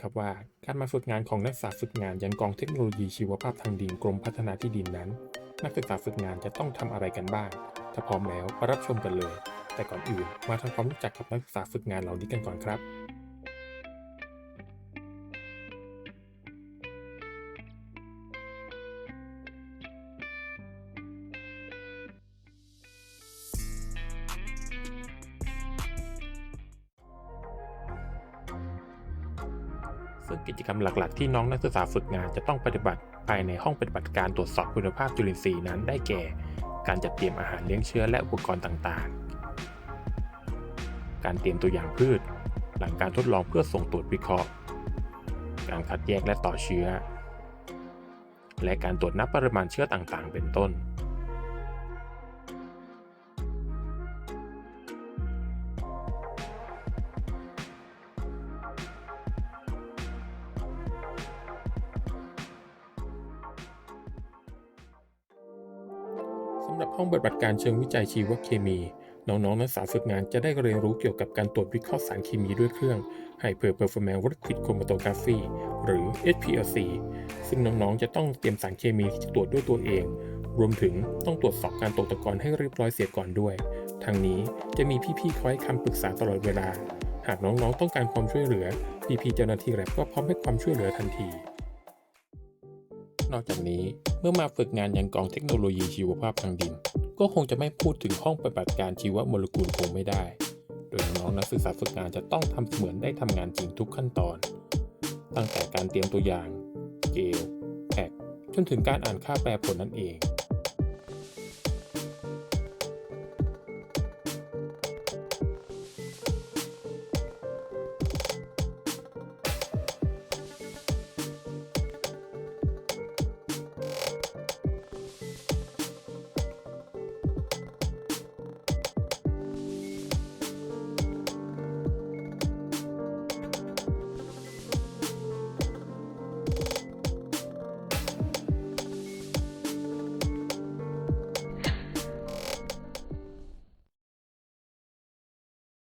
ครับว่า การมาฝึกงานของนักศึกษาฝึกงานยังกองเทคโนโลยีชีวภาพทางดินกรมพัฒนาที่ดินนั้น นักศึกษาฝึกงานจะต้องทำอะไรกันบ้าง ถ้าพร้อมแล้วมารับชมกันเลย แต่ก่อนอื่นมาทำความรู้จักกับนักศึกษาฝึกงานเหล่านี้กันก่อนครับ ซึ่งกิจกรรมหลัก ๆ ที่น้องนักศึกษาฝึกงานจะต้องปฏิบัติภายในห้องปฏิบัติการตรวจสอบคุณภาพจุลินทรีย์นั้นได้แก่ การจัดเตรียมอาหารเลี้ยงเชื้อและอุปกรณ์ต่างๆ การเตรียมตัวอย่างพืช หลังการทดลองเพื่อส่งตรวจวิเคราะห์ การคัดแยกและต่อเชื้อ และการตรวจนับปริมาณเชื้อต่างๆ เป็นต้น สำหรับห้องปฏิบัติการเชิงวิจัยชีวเคมี น้องๆนักศึกษาฝึกงานจะได้เรียนรู้เกี่ยวกับการตรวจวิเคราะห์สารเคมีด้วยเครื่อง Hyper Performance Liquid Chromatography หรือ HPLC ซึ่งน้องๆจะต้องเตรียมสารเคมีที่จะตรวจด้วยตัวเอง รวมถึงต้องตรวจสอบการตกตะกอนให้เรียบร้อยเสียก่อนด้วย ทางนี้จะมีพี่ๆคอยคำปรึกษาตลอดเวลา หากน้องๆต้องการความช่วยเหลือพี่ๆเจ้าหน้าที่แลบก็พร้อมให้ความช่วยเหลือทันที นอกจากนี้เมื่อมาฝึกงานยังกองเทคโนโลยีชีวภาพทางดิน ก็คงจะไม่พูดถึงห้องปฏิบัติการชีวโมเลกุลคงไม่ได้ โดยน้องนักศึกษาฝึกงานจะต้องทำเสมือนได้ทำงานจริงทุกขั้นตอน ตั้งแต่การเตรียมตัวอย่าง เกลแพ็กจนถึงการอ่านค่าแปรผลนั่นเอง